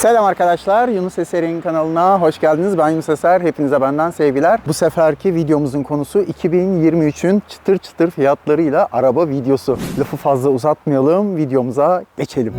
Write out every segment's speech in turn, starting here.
Selam arkadaşlar, Yunus Eser'in kanalına hoş geldiniz. Ben Yunus Eser, hepinize benden sevgiler. Bu seferki videomuzun konusu 2023'ün çıtır çıtır fiyatlarıyla araba videosu. Lafı fazla uzatmayalım, videomuza geçelim.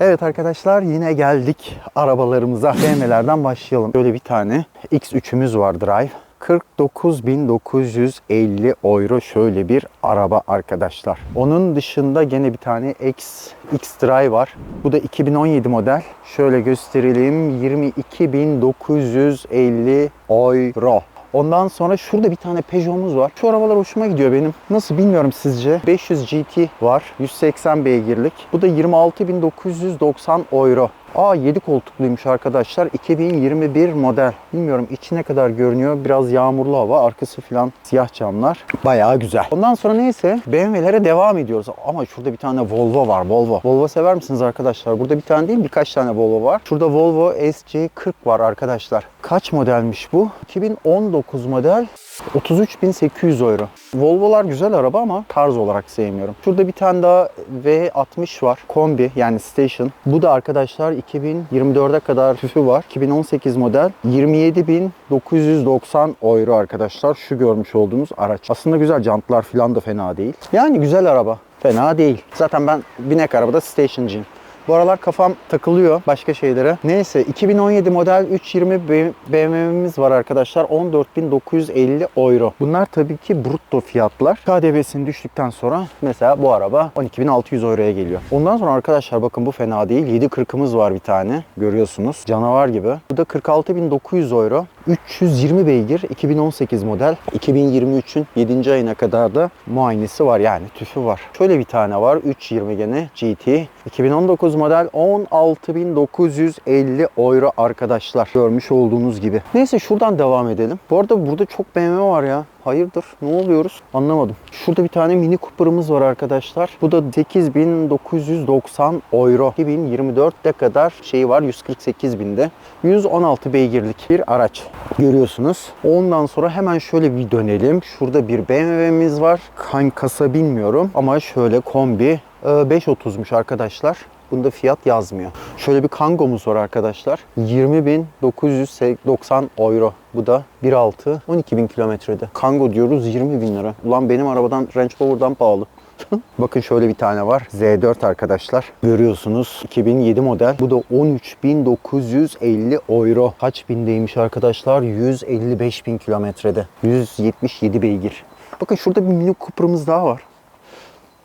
Evet arkadaşlar yine geldik arabalarımıza. BMW'lerden başlayalım. Böyle bir tane X3'ümüz var Drive. 49.950 euro şöyle bir araba arkadaşlar. Onun dışında gene bir tane X, X Drive var. Bu da 2017 model. Şöyle gösterelim. 22.950 euro. Ondan sonra şurada bir tane Peugeot'umuz var. Şu arabalar hoşuma gidiyor benim. Nasıl bilmiyorum sizce. 500 GT var. 180 beygirlik. Bu da 26.990 euro. Aa 7 koltukluymuş arkadaşlar. 2021 model. Bilmiyorum içi ne kadar görünüyor. Biraz yağmurlu hava. Arkası falan siyah camlar. Bayağı güzel. Ondan sonra neyse BMW'lere devam ediyoruz. Ama şurada bir tane Volvo var. Volvo. Volvo sever misiniz arkadaşlar? Burada bir tane değil birkaç tane Volvo var. Şurada Volvo SC40 var arkadaşlar. Kaç modelmiş bu? 2019 model. 33.800 euro. Volvo'lar güzel araba ama tarz olarak sevmiyorum. Şurada bir tane daha V60 var. Kombi yani station. Bu da arkadaşlar 2024'e kadar tüfü var. 2018 model. 27.990 euro arkadaşlar. Şu görmüş olduğunuz araç. Aslında güzel jantlar falan da fena değil. Yani güzel araba. Fena değil. Zaten ben binek arabada stationcıyım. Bu aralar kafam takılıyor başka şeylere. Neyse 2017 model 320 BMW'miz var arkadaşlar. 14.950 euro. Bunlar tabii ki brutto fiyatlar. KDV'sini düştükten sonra mesela bu araba 12.600 euroya geliyor. Ondan sonra arkadaşlar bakın bu fena değil. 740'ımız var bir tane. Görüyorsunuz. Canavar gibi. Bu da 46.900 euro. 320 beygir 2018 model. 2023'ün 7. ayına kadar da muayenesi var yani tüfü var. Şöyle bir tane var 320 gene GT. 2019 model 16.950 euro arkadaşlar. Görmüş olduğunuz gibi. Neyse şuradan devam edelim. Bu arada burada çok BMW var ya. Hayırdır? Ne oluyoruz? Anlamadım. Şurada bir tane Mini Cooper'ımız var arkadaşlar. Bu da 8990 euro. 2024'te kadar şeyi var 148 binde. 116 beygirlik bir araç. Görüyorsunuz. Ondan sonra hemen şöyle bir dönelim. Şurada bir BMW'miz var. Hangi kasa bilmiyorum ama şöyle kombi 530'muş arkadaşlar. Bunda fiyat yazmıyor. Şöyle bir Kango'muz var arkadaşlar. 20.990 euro. Bu da 1.6 12.000 kilometrede. Kango diyoruz 20 bin lira. Ulan benim arabadan Range Rover'dan pahalı. Bakın şöyle bir tane var. Z4 arkadaşlar. Görüyorsunuz 2007 model. Bu da 13.950 euro. Kaç bindeymiş arkadaşlar? 155 bin kilometrede. 177 beygir. Bakın şurada bir Mini Cooper'ımız daha var.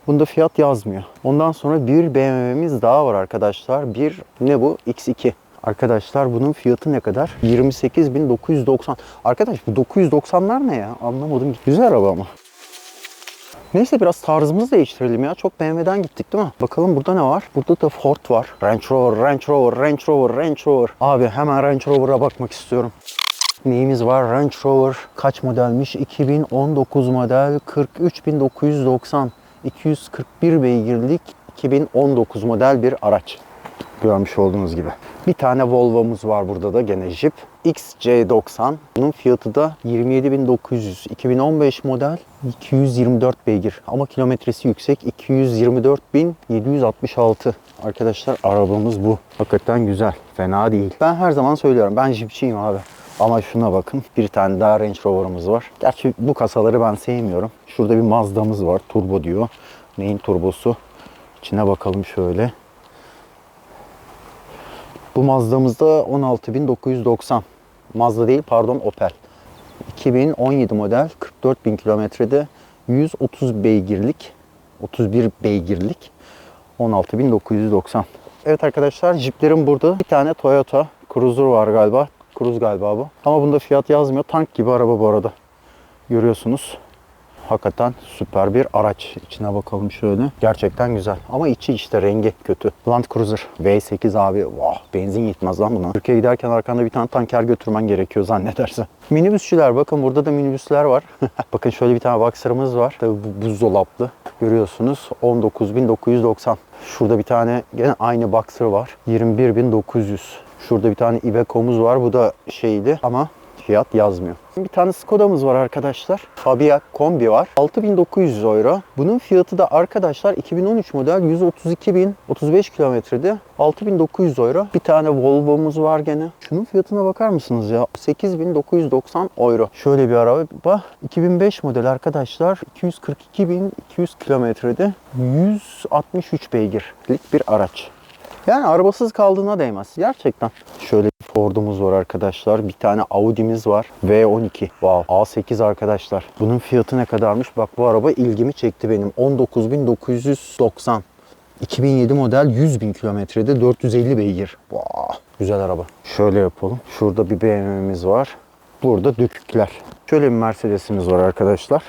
Bunda fiyat yazmıyor. Ondan sonra bir BMW'miz daha var arkadaşlar. Bir ne bu? X2. Arkadaşlar bunun fiyatı ne kadar? 28.990. Arkadaş bu 990'lar ne ya? Anlamadım. Güzel araba ama. Neyse biraz tarzımızı değiştirelim ya. Çok BMW'den gittik değil mi? Bakalım burada ne var? Burada da Ford var. Range Rover, Range Rover, Range Rover, Range Rover. Abi hemen Range Rover'a bakmak istiyorum. Neyimiz var? Range Rover kaç modelmiş? 2019 model 43.990. 241 beygirlik 2019 model bir araç. Görmüş olduğunuz gibi. Bir tane Volvo'muz var burada da gene Jeep. XC90. Bunun fiyatı da 27.900. 2015 model 224 beygir. Ama kilometresi yüksek. 224.766. Arkadaşlar arabamız bu. Hakikaten güzel. Fena değil. Ben her zaman söylüyorum. Ben Jeep'çiyim abi. Ama şuna bakın. Bir tane daha Range Rover'ımız var. Gerçi bu kasaları ben sevmiyorum. Şurada bir Mazda'mız var. Turbo diyor. Neyin turbosu? İçine bakalım şöyle. Bu Mazda'mızda 16.990. Mazda değil pardon Opel. 2017 model 44.000 kilometrede 130 beygirlik 31 beygirlik 16.990. Evet arkadaşlar Jeep'lerim burada. Bir tane Toyota Cruiser var galiba. Cruise galiba bu. Ama bunda fiyat yazmıyor. Tank gibi araba bu arada. Görüyorsunuz. Hakikaten süper bir araç. İçine bakalım şöyle. Gerçekten güzel. Ama içi işte rengi kötü. Land Cruiser V8 abi. Vah benzin yetmez lan buna. Türkiye'ye giderken arkanda bir tane tanker götürmen gerekiyor zannedersen. Minibüsçüler bakın burada da minibüsler var. bakın şöyle bir tane Boxer'ımız var. Tabii bu buzdolaplı. Görüyorsunuz 19.990. Şurada bir tane gene aynı Boxer var. 21.900. Şurada bir tane Iveco'muz var. Bu da şeyli ama Fiyat yazmıyor. Bir tane Skoda'mız var arkadaşlar. Fabia Kombi var. 6900 euro. Bunun fiyatı da arkadaşlar 2013 model 132 bin 35 kilometrede 6900 euro. Bir tane Volvo'muz var gene. Şunun fiyatına bakar mısınız ya? 8990 euro. Şöyle bir araba. 2005 model arkadaşlar 242 bin 200 kilometrede 163 beygirlik bir araç. Yani arabasız kaldığına değmez. Gerçekten. Şöyle bir Ford'umuz var arkadaşlar. Bir tane Audi'miz var. V12. Wow. A8 arkadaşlar. Bunun fiyatı ne kadarmış? Bak bu araba ilgimi çekti benim. 19.990. 2007 model 100 bin kilometrede 450 beygir. Wow. Güzel araba. Şöyle yapalım. Şurada bir BMW'miz var. Burada dökükler. Şöyle bir Mercedes'imiz var arkadaşlar.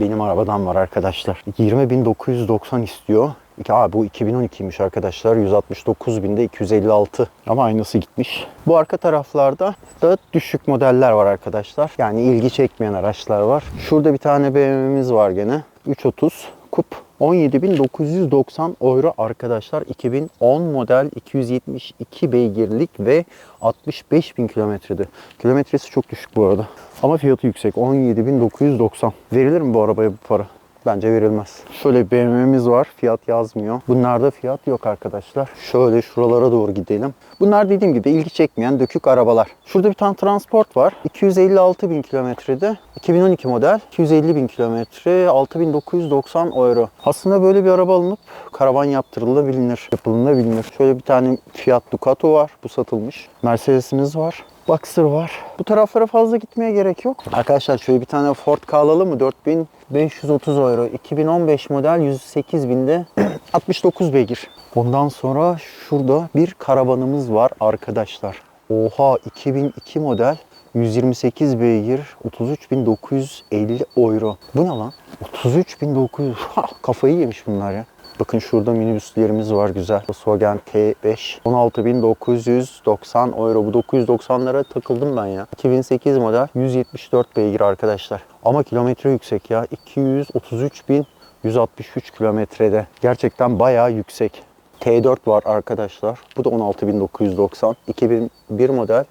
Benim arabadan var arkadaşlar. 20.990 istiyor. Aa, bu 2012'ymiş arkadaşlar. 169 binde 256. Ama aynısı gitmiş. Bu arka taraflarda da düşük modeller var arkadaşlar. Yani ilgi çekmeyen araçlar var. Şurada bir tane BMW'miz var gene. 330 kup. 17.990 euro arkadaşlar. 2010 model 272 beygirlik ve 65.000 kilometrede. Kilometresi çok düşük bu arada. Ama fiyatı yüksek. 17.990. Verilir mi bu arabaya bu para? Bence verilmez. Şöyle bir BMW'miz var. Fiyat yazmıyor. Bunlarda fiyat yok arkadaşlar. Şöyle şuralara doğru gidelim. Bunlar dediğim gibi ilgi çekmeyen dökük arabalar. Şurada bir tane transport var. 256 bin kilometrede. 2012 model. 250 bin kilometre. 6990 euro. Aslında böyle bir araba alınıp karavan yaptırılabilir. Yapılınabilir. Şöyle bir tane Fiat Ducato var. Bu satılmış. Mercedes'imiz var. Boxer var. Bu taraflara fazla gitmeye gerek yok. Arkadaşlar şöyle bir tane Ford Ka alalım mı? 4530 euro. 2015 model 108 binde 69 beygir. Ondan sonra şurada bir karavanımız var arkadaşlar. Oha 2002 model 128 beygir 33.950 euro. Bu ne lan? 33.900. Ha, kafayı yemiş bunlar ya. Bakın şurada minibüslerimiz var güzel. Volkswagen T5. 16.990 euro. Bu 990'lara takıldım ben ya. 2008 model 174 beygir arkadaşlar. Ama kilometre yüksek ya. 233.163 kilometrede. Gerçekten bayağı yüksek. T4 var arkadaşlar. Bu da 16.990. 2001 model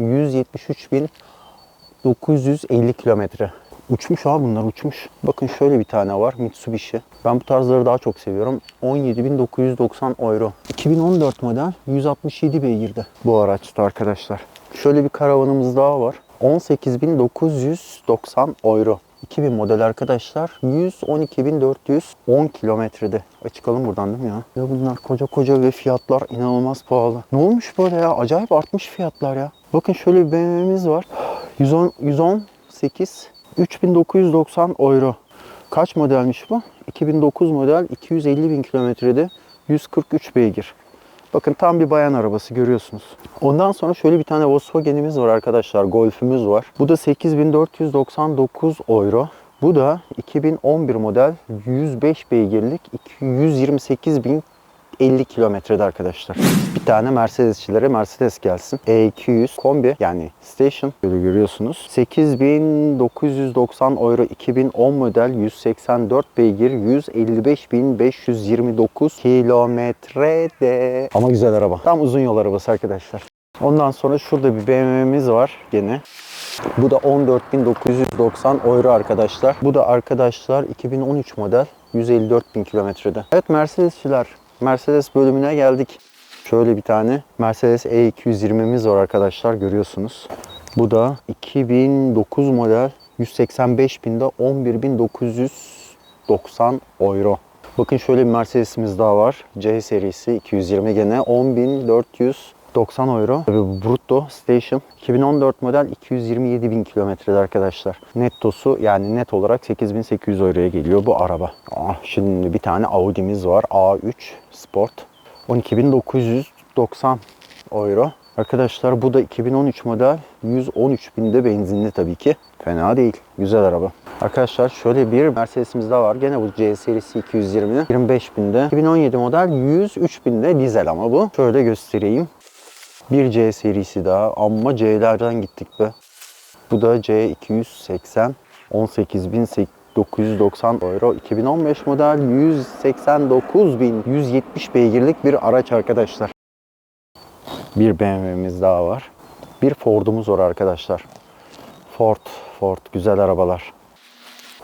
173.950 kilometre. Uçmuş abi bunlar uçmuş. Bakın şöyle bir tane var Mitsubishi. Ben bu tarzları daha çok seviyorum. 17.990 euro. 2014 model 167 beygirde bu araçta arkadaşlar. Şöyle bir karavanımız daha var. 18.990 euro. 2000 model arkadaşlar. 112.410 kilometrede. Ay çıkalım buradan değil mi ya? Ya bunlar koca koca ve fiyatlar inanılmaz pahalı. Ne olmuş böyle ya? Acayip artmış fiyatlar ya. Bakın şöyle bir BMW'miz var. 110, 118 3990 euro. Kaç modelmiş bu? 2009 model 250 bin kilometrede 143 beygir. Bakın tam bir bayan arabası görüyorsunuz. Ondan sonra şöyle bir tane Volkswagen'imiz var arkadaşlar. Golf'ümüz var. Bu da 8499 euro. Bu da 2011 model 105 beygirlik 128 bin 50 kilometrede arkadaşlar. Bir tane Mercedesçilere Mercedes gelsin. E200 kombi yani station böyle görüyorsunuz. 8990 euro 2010 model 184 beygir 155.529 kilometrede. Ama güzel araba. Tam uzun yol arabası arkadaşlar. Ondan sonra şurada bir BMW'miz var gene. Bu da 14.990 euro arkadaşlar. Bu da arkadaşlar 2013 model 154.000 kilometrede. Evet Mercedesçiler Mercedes bölümüne geldik. Şöyle bir tane Mercedes E220'miz var arkadaşlar görüyorsunuz. Bu da 2009 model 185 binde 11.990 euro. Bakın şöyle bir Mercedes'imiz daha var. C serisi 220 gene 10.490 euro. Tabii Brutto Station 2014 model 227 bin kilometrede arkadaşlar. Nettosu yani net olarak 8800 euroya geliyor bu araba. Ah, şimdi bir tane Audi'miz var. A3 Sport. 12.990 euro. Arkadaşlar bu da 2013 model 113 binde benzinli tabii ki. Fena değil. Güzel araba. Arkadaşlar şöyle bir Mercedes'imiz daha var. Gene bu C serisi 220'nin 25 binde. 2017 model 103 binde dizel ama bu. Şöyle göstereyim. Bir C serisi daha ama C'lerden gittik be. Bu da C280 18.990 euro 2015 model 189.170 beygirlik bir araç arkadaşlar. Bir BMW'miz daha var. Bir Ford'umuz var arkadaşlar. Ford, Ford güzel arabalar.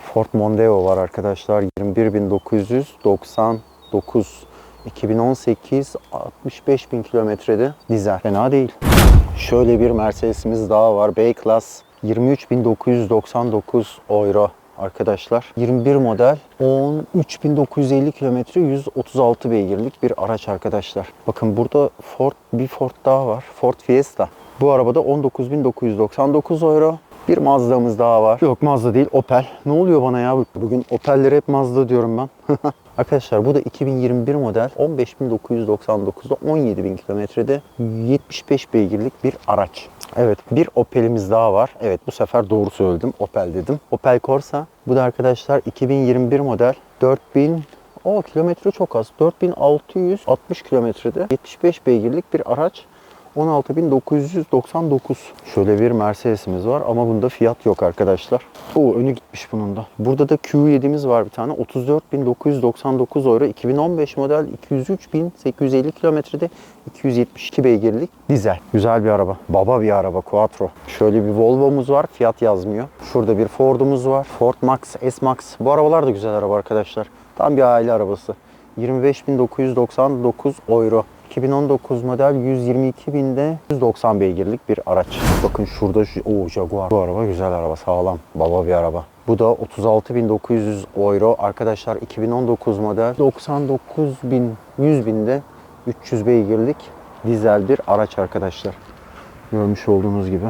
Ford Mondeo var arkadaşlar. 21.999 2018 65 bin kilometrede dizel. Fena değil. Şöyle bir Mercedes'imiz daha var. B-Class 23.999 euro arkadaşlar. 21 model 13.950 kilometre 136 beygirlik bir araç arkadaşlar. Bakın burada Ford bir Ford daha var. Ford Fiesta. Bu arabada 19.999 euro. Bir Mazda'mız daha var. Yok Mazda değil Opel. Ne oluyor bana ya? Bugün Opel'lere hep Mazda diyorum ben. Arkadaşlar bu da 2021 model 15.999'da 17.000 kilometrede 75 beygirlik bir araç. Evet bir Opel'imiz daha var. Evet bu sefer doğru söyledim. Opel dedim. Opel Corsa. Bu da arkadaşlar 2021 model 4000 o kilometre çok az. 4660 kilometrede 75 beygirlik bir araç. 16.999. Şöyle bir Mercedes'imiz var ama bunda fiyat yok arkadaşlar. O önü gitmiş bunun da. Burada da Q7'miz var bir tane. 34.999 euro. 2015 model 203.850 kilometrede 272 beygirlik dizel. Güzel bir araba. Baba bir araba Quattro. Şöyle bir Volvo'muz var. Fiyat yazmıyor. Şurada bir Ford'umuz var. Ford Max, S-Max. Bu arabalar da güzel araba arkadaşlar. Tam bir aile arabası. 25.999 euro. 2019 model 122 binde 190 beygirlik bir araç. Bakın şurada şu, o Jaguar. Bu araba güzel araba, sağlam. Baba bir araba. Bu da 36.900 euro. Arkadaşlar 2019 model 99.000 100 binde 300 beygirlik dizel bir araç arkadaşlar. Görmüş olduğunuz gibi.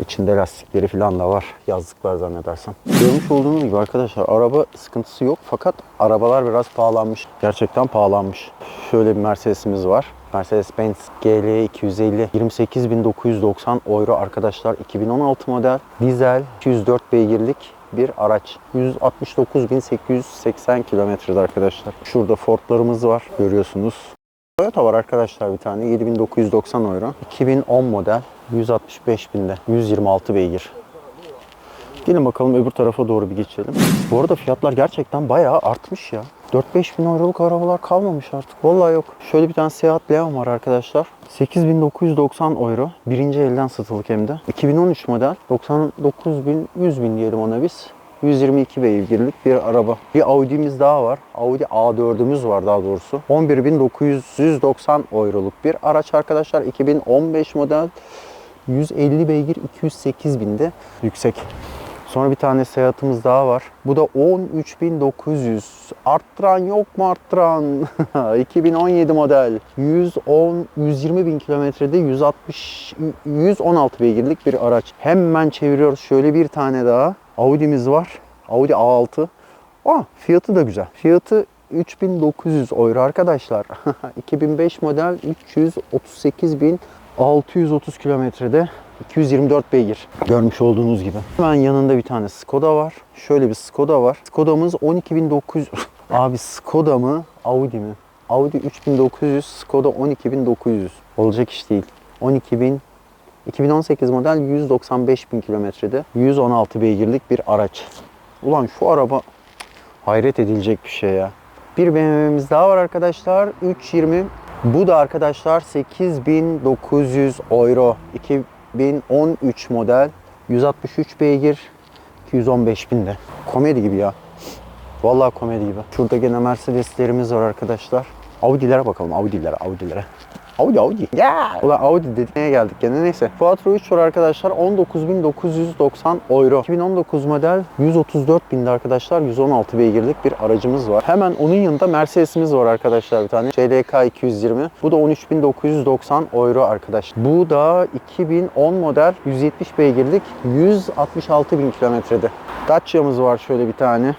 İçinde lastikleri falan da var. Yazlıklar zannedersem. Görmüş olduğunuz gibi arkadaşlar araba sıkıntısı yok. Fakat arabalar biraz pahalanmış. Gerçekten pahalanmış. Şöyle bir Mercedes'imiz var. Mercedes-Benz GL 250 28.990 euro arkadaşlar. 2016 model dizel 204 beygirlik bir araç. 169.880 kilometrede arkadaşlar. Şurada Ford'larımız var. Görüyorsunuz. Toyota var arkadaşlar bir tane 7990 euro. 2010 model 165 binde 126 beygir. Gelin bakalım öbür tarafa doğru bir geçelim. Bu arada fiyatlar gerçekten bayağı artmış ya. 4-5 bin euroluk arabalar kalmamış artık. Vallahi yok. Şöyle bir tane Seat Leon var arkadaşlar. 8990 euro. Birinci elden satılık hem de. 2013 model. 99 bin, 100 bin diyelim ona biz. 122 beygirlik bir araba. Bir Audi'miz daha var. Audi A4'ümüz var daha doğrusu. 11.990 euroluk bir araç arkadaşlar. 2015 model 150 beygir 208 binde yüksek. Sonra bir tane seyahatimiz daha var. Bu da 13.900. Arttıran yok mu arttıran? 2017 model. 110 120 bin kilometrede 160 116 beygirlik bir araç. Hemen çeviriyoruz. Şöyle bir tane daha. Audi'miz var. Audi A6. Aa, fiyatı da güzel. Fiyatı 3900 euro arkadaşlar. 2005 model 338.630 kilometrede 224 beygir. Görmüş olduğunuz gibi. Hemen yanında bir tane Skoda var. Şöyle bir Skoda var. Skoda'mız 12.900. Abi Skoda mı? Audi mi? Audi 3900, Skoda 12900. Olacak iş değil. 12000 2018 model 195 bin kilometrede 116 beygirlik bir araç. Ulan şu araba hayret edilecek bir şey ya. Bir BMW'miz daha var arkadaşlar. 320. Bu da arkadaşlar 8900 euro. 2013 model. 163 beygir. 215 binde. Komedi gibi ya. Vallahi komedi gibi. Şurada gene Mercedes'lerimiz var arkadaşlar. Audi'lere bakalım. Audi'lere, Audi'lere. Audi Audi. Ya. Ulan Audi dedik neye geldik gene neyse. Quattro 3 var arkadaşlar 19.990 euro. 2019 model 134 binde arkadaşlar 116 beygirlik bir aracımız var. Hemen onun yanında Mercedes'imiz var arkadaşlar bir tane. CLK 220. Bu da 13.990 euro arkadaş. Bu da 2010 model 170 beygirlik 166 bin kilometrede. Dacia'mız var şöyle bir tane.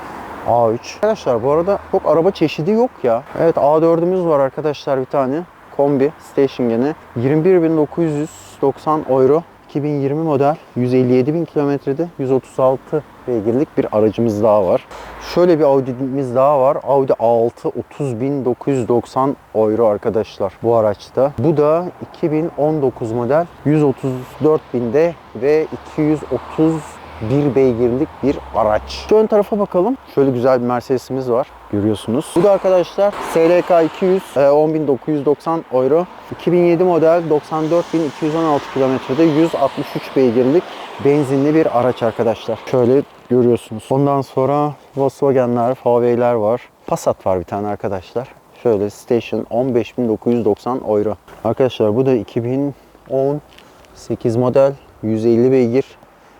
A3. Arkadaşlar bu arada çok araba çeşidi yok ya. Evet A4'ümüz var arkadaşlar bir tane kombi station gene 21.990 euro 2020 model 157 bin kilometrede 136 beygirlik bir aracımız daha var. Şöyle bir Audi'miz daha var. Audi A6 30.990 euro arkadaşlar bu araçta. Bu da 2019 model 134 binde ve 230 bir beygirlik bir araç. Şu ön tarafa bakalım. Şöyle güzel bir Mercedes'imiz var. Görüyorsunuz. Bu da arkadaşlar SLK 200 e, 10.990 euro. 2007 model 94.216 kilometrede 163 beygirlik benzinli bir araç arkadaşlar. Şöyle görüyorsunuz. Ondan sonra Volkswagen'ler, VW'ler var. Passat var bir tane arkadaşlar. Şöyle Station 15.990 euro. Arkadaşlar bu da 2018 model 150 beygir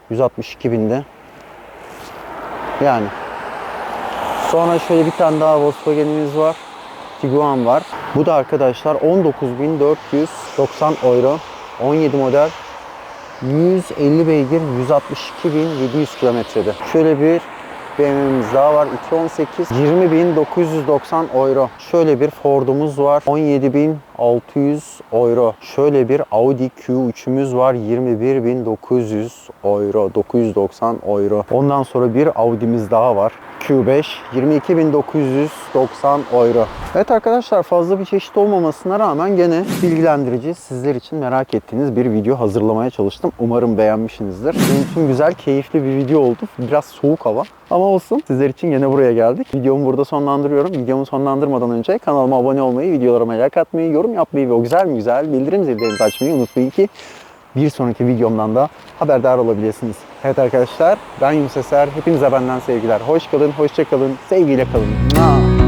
162 binde. Yani Sonra şöyle bir tane daha Volkswagen'imiz var. Tiguan var. Bu da arkadaşlar 19.490 euro. 17 model. 150 beygir 162.700 kilometrede. Şöyle bir BMW'miz daha var. 218 20.990 euro. Şöyle bir Ford'umuz var. 17.600 euro. Şöyle bir Audi Q3'ümüz var. 21.900 euro. 990 euro. Ondan sonra bir Audi'miz daha var. Q5 22.990 euro. Evet arkadaşlar fazla bir çeşit olmamasına rağmen gene bilgilendirici sizler için merak ettiğiniz bir video hazırlamaya çalıştım. Umarım beğenmişsinizdir. Benim için güzel, keyifli bir video oldu. Biraz soğuk hava ama olsun. Sizler için yine buraya geldik. Videomu burada sonlandırıyorum. Videomu sonlandırmadan önce kanalıma abone olmayı, videolarıma like atmayı, yorum yapmayı ve o güzel güzel bildirim zillerinizi açmayı unutmayın ki bir sonraki videomdan da haberdar olabilirsiniz. Evet arkadaşlar ben Yunus Eser. Hepinize benden sevgiler. Hoş kalın, hoşça kalın, sevgiyle kalın. Mua.